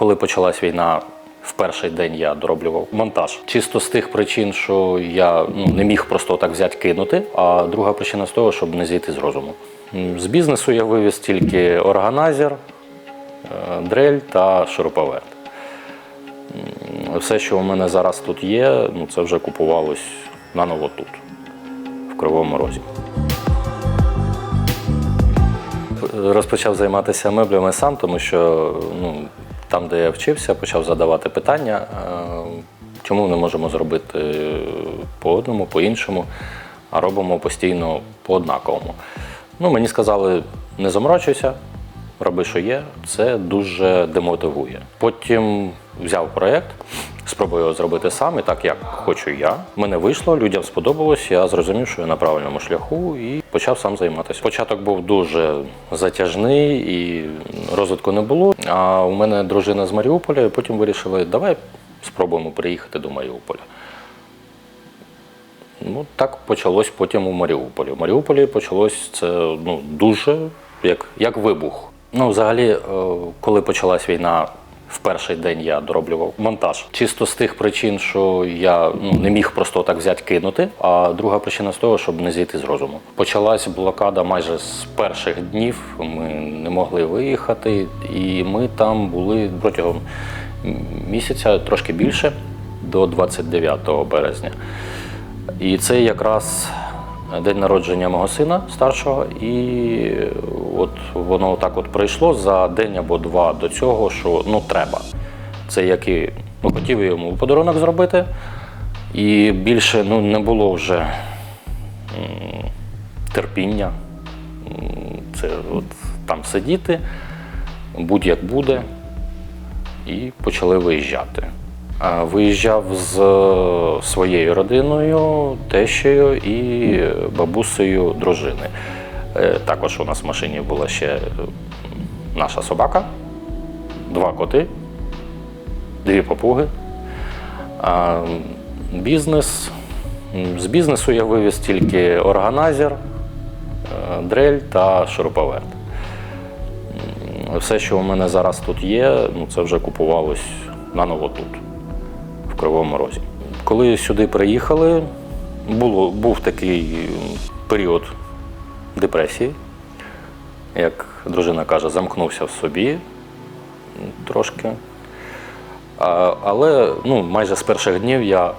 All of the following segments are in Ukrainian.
Коли почалась війна, в перший день я дороблював монтаж. Чисто з тих причин, що я ну, не міг просто так взяти кинути. А друга причина з того, щоб не зійти з розуму. З бізнесу я вивіз тільки органайзер, е, дрель та шуруповерт. Все, що у мене зараз тут є, ну, це вже купувалось наново тут, в Кривому Розі. Розпочав займатися меблями сам, тому що ну, там, де я вчився, почав задавати питання, е, чому не можемо зробити по одному, по іншому, а робимо постійно по однаковому. Ну, мені сказали, не заморочуйся, роби, що є, це дуже демотивує. Потім взяв проєкт, спробую його зробити сам, і так як хочу я. Мене вийшло, людям сподобалось, я зрозумів, що я на правильному шляху і почав сам займатися. Початок був дуже затяжний і розвитку не було. А у мене дружина з Маріуполя, і потім вирішили, давай спробуємо приїхати до Маріуполя. Ну, так почалось потім у Маріуполі. У Маріуполі почалось це ну, дуже як, як вибух. Ну, взагалі, е, коли почалась війна, в перший день я дороблював монтаж. Чисто з тих причин, що я ну, не міг просто так взяти кинути. А друга причина з того, щоб не зійти з розуму. Почалась блокада майже з перших днів. Ми не могли виїхати, і ми там були протягом місяця трошки більше, до 29 березня. І це якраз день народження мого сина старшого, і от воно так от прийшло за день або два до цього, що ну треба. Це як і ну, хотів йому подарунок зробити, і більше ну, не було вже терпіння. Це от там сидіти, будь-як буде, і почали виїжджати. Виїжджав з своєю родиною, тещею і бабусею дружини. Е, Також у нас в машині була ще е, наша собака, два коти, дві попуги. Бізнес. З бізнесу я вивіз тільки органайзер, е, дрель та шуруповерт. Все, що у мене зараз тут є, ну, це вже купувалось наново тут, Кривому Розі. Коли сюди приїхали, було, був такий період депресії. Як дружина каже, замкнувся в собі трошки. А, але ну, майже з перших днів я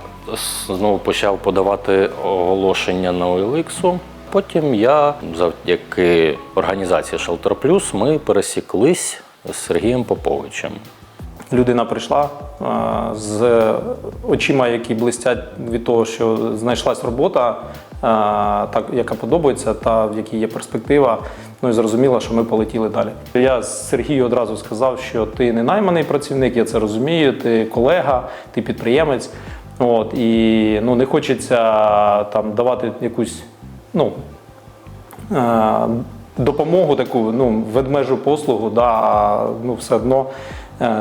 знову почав подавати оголошення на OLX. Потім я, завдяки організації Shelter Plus, ми пересіклись з Сергієм Поповичем. Людина прийшла е, з очима, які блистять від того, що знайшлась робота, е, так, яка подобається, та в якій є перспектива. Ну і зрозуміло, що ми полетіли далі. Я Сергію одразу сказав, що ти не найманий працівник, я це розумію, ти колега, ти підприємець. От, і ну, не хочеться там давати якусь ну, е, допомогу таку, ну, ведмежу послугу, да, ну, все одно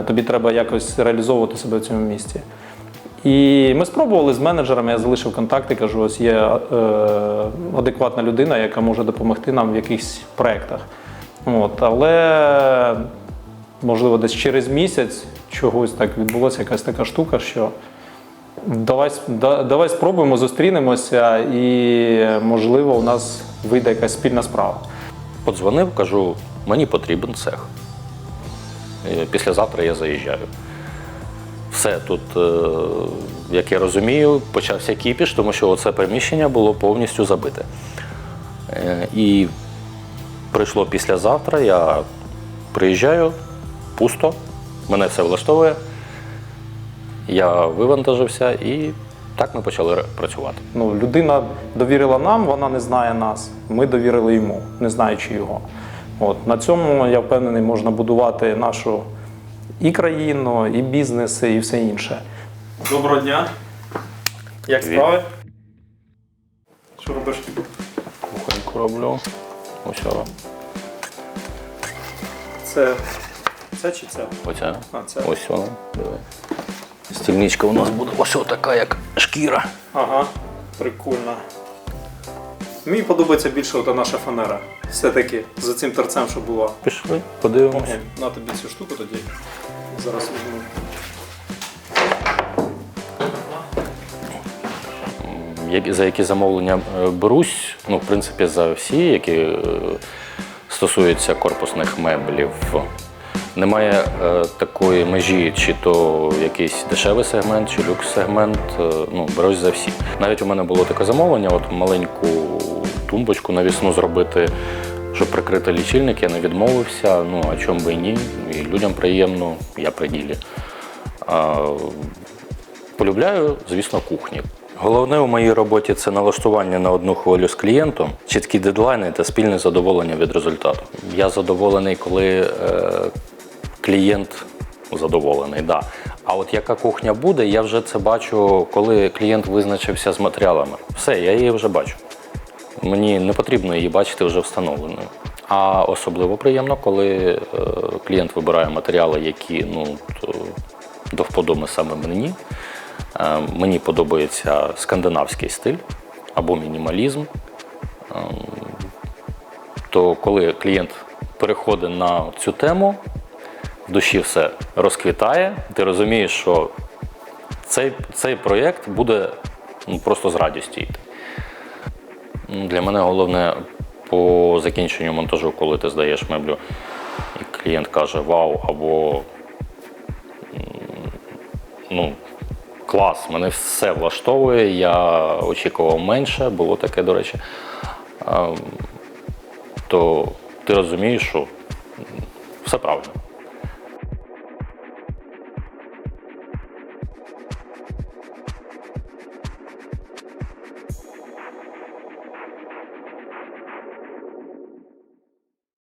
тобі треба якось реалізовувати себе в цьому місці. І ми спробували з менеджерами, я залишив контакти, кажу, ось є е, адекватна людина, яка може допомогти нам в якихось проєктах. От, але можливо десь через місяць чогось так відбулося якась така штука, що Давай, да- давай спробуємо, зустрінемося, і можливо у нас вийде якась спільна справа. Подзвонив, кажу, мені потрібен цех. Післязавтра я заїжджаю. Все тут, е, як я розумію, почався кіпіш, тому що це приміщення було повністю забите. Е, І прийшло післязавтра, я приїжджаю, пусто, мене все влаштовує. Я вивантажився і так ми почали працювати. Ну, людина довірила нам, вона не знає нас. Ми довірили йому, не знаючи його. От на цьому я впевнений, можна будувати нашу і країну, і бізнеси, і все інше. Доброго дня. Як Привіт. справи? Що робиш? Кухоньку роблю. Ось о, Це це чи це? оця. А, це. Ось вона. Диви. Стільничка у нас буде ось така, як шкіра. Ага, прикольно. Мені подобається більше ота наша фанера. Все-таки за цим торцем, що була. Пішли, подивимось. На тобі цю штуку тоді. Зараз візьму. За які замовлення е, берусь, ну, в принципі, за всі, які е, стосуються корпусних меблів. Немає е, такої межі, чи то якийсь дешевий сегмент, чи люкс-сегмент. Е, ну, берусь за всі. Навіть у мене було таке замовлення, от маленьку тумбочку навісну зробити, щоб прикрити лічильник, я не відмовився. Ну, а чому би і ні? І людям приємно, я при ділі. А, Полюбляю, звісно, кухні. Головне у моїй роботі це налаштування на одну хвилю з клієнтом, чіткі дедлайни та спільне задоволення від результату. Я задоволений, коли е, клієнт задоволений, да. А от яка кухня буде, я вже це бачу, коли клієнт визначився з матеріалами. Все, я її вже бачу. Мені не потрібно її бачити вже встановленою. А особливо приємно, коли е, клієнт вибирає матеріали, які ну, до вподоби саме мені. Е, мені подобається скандинавський стиль або мінімалізм. Е, то коли клієнт переходить на цю тему, душі все розквітає, ти розумієш, що цей, цей проєкт буде ну, просто з радістю йти. Для мене головне по закінченню монтажу, коли ти здаєш меблю, і клієнт каже Вау, або ну, клас, мене все влаштовує, я очікував менше, було таке, до речі. То ти розумієш, що все правильно.